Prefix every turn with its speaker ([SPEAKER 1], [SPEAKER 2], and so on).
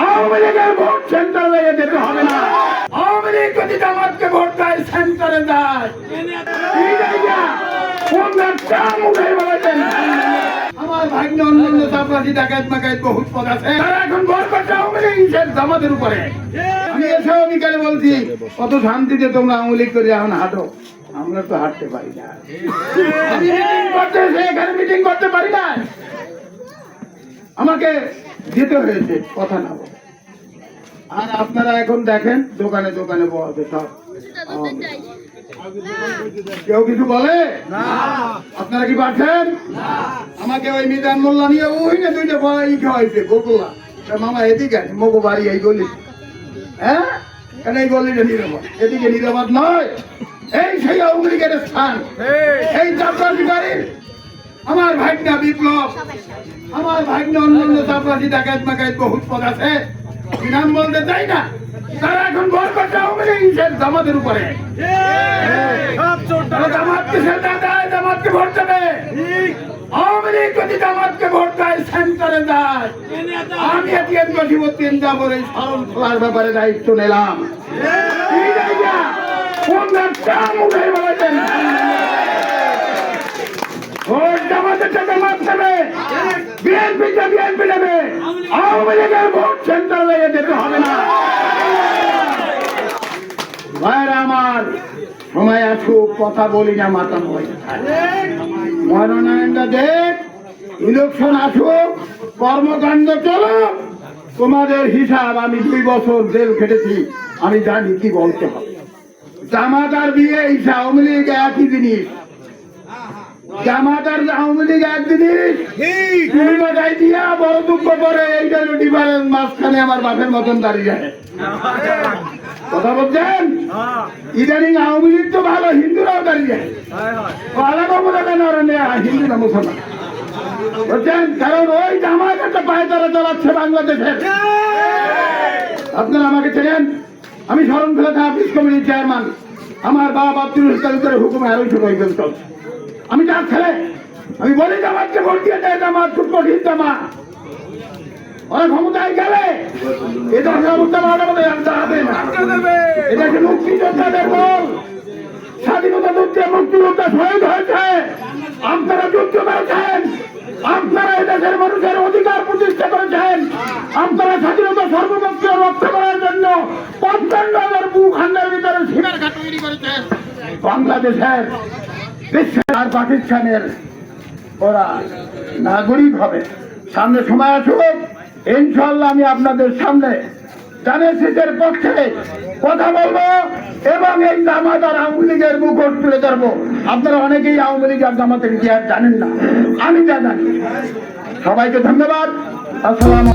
[SPEAKER 1] আওয়ামী লীগের ভোট সেন্টারে যেতে হবে না। আওয়ামী লীগ যদি জামাতকে ভোট দেয় সেন্টারে যায়। আমার ভাগ্য অন্যান্য চাপরাশি ডাকাত মাকাত বহুত পদ আছে। তারা এখন করছে আওয়ামী লীগের জামাতের উপরে। আমি এসেও বিকালে বলছি কত শান্তিতে তোমরা আওয়ামী লীগ করে এখন হাঁটো। আমরা তো হাঁটতে পারি না। মিটিং করতে এখানে মিটিং করতে পারি না আমাকে যেতে হয়েছে কথা না বলে। আর আপনারা এখন দেখেন দোকানে দোকানে বসে সব। কেউ কিছু বলে? আপনারা কি পারছেন? আমাকে ওই মিজান মোল্লা নিয়ে ওই না দুইটা বড় ই খাওয়াইছে গোকুলা মামা এদিকে মগো বাড়ি এই গলি। হ্যাঁ? কেন এই গলিটা নিরাপদ? এদিকে নিরাপদ নয়। এই সেই লীগের স্থান। এই। চাপরাশি বাড়ির আমার ভাগ্না বিপ্লব। আমার ভাগ্নে অন্যান্য চাপরাশি ডাকাত মাকাত বহুত পদ আছে। নাম বলতে চাই না? তারা এখন ভর করছে আওয়ামী লীগের জামাতের উপরে। জামাতকে সেটা দেয় জামাতকে ভোট দেবে। আওয়ামী লীগ যদি জামাতকে ভোট দেয় সেন্টারে যায়। আমি এটিএম জসিমুদ্দিন যাব এই স্মরণ খোলার ব্যাপারে দায়িত্ব নিলাম। জামাতের বিএনপিটা বিএনপি নেবে আওয়ামী লীগের ভোট সেন্টারে যেতে হবে না ভাইরা আমার সময় কথা বলি না মনোনয়নটা দেখ ইলেকশন আসুক কর্মকাণ্ড চলো তোমাদের হিসাব আমি দুই বছর জেল খেটেছি আমি জানি কি বলতে হবে। জামাত আর বিয়ে হিসাব, আওয়ামী লীগ একই জিনিস। জামাত আওয়ামী লীগ এক জিনিস দিয়া বড় দুঃখ করে এইটা ডিফারেন্স মাঝখানে আমার বাপের মতন দাঁড়িয়ে যায় কথা বলছেন? ইদানিং আওয়ামী লীগ তো ভালো হিন্দুরাও দাঁড়িয়ে যায় আলাদা বলে কেন হিন্দু না মুসলমান। বুঝছেন কারণ ওই জামাত একটা পায়ে তারা চালাচ্ছে বাংলাদেশের আপনারা আমাকে চেনেন? আমি শরণখোলা থানা অফিস কমিটির চেয়ারম্যান। আমার বাবা আব্দুল তালুকের হুকুমে আরও ছোট হয়ে আমি তার ছেলে। আমি বলি জামাতকে ভোট দিয়ে দেয় জামাত খুব কঠিন জামা ওরা ক্ষমতায় গেলে এটা অবস্থা ভালো হবে না। এটা কি মুক্তিযোদ্ধাদের দল স্বাধীনতা যুদ্ধে মুক্তিযোদ্ধা শহীদ হয়েছে। আপনারা যুদ্ধ করেছেন। আপনারা এদেশের মানুষের অধিকার প্রতিষ্ঠা করেছেন। আপনারা স্বাধীনতা সর্বপক্ষে রক্ষা করার জন্য পঞ্চান্ন হাজার ভূখণ্ডের ভিতরে সীমারেখা তৈরি করেছেন। বাংলাদেশের আর পাকিস্তানের ওরা নাগরিক হবে। সামনে সময় আসুক ইনশাল্লাহ আমি আপনাদের সামনে জানের শীতের পক্ষে কথা বলব এবং এই জামাত আর আওয়ামী লীগের মুখোশ তুলে ধরবো। আপনারা অনেকেই আওয়ামী লীগ আর জামাতের ইতিহাস জানেন না। আমি যা জানি। সবাইকে ধন্যবাদ। আসসালাম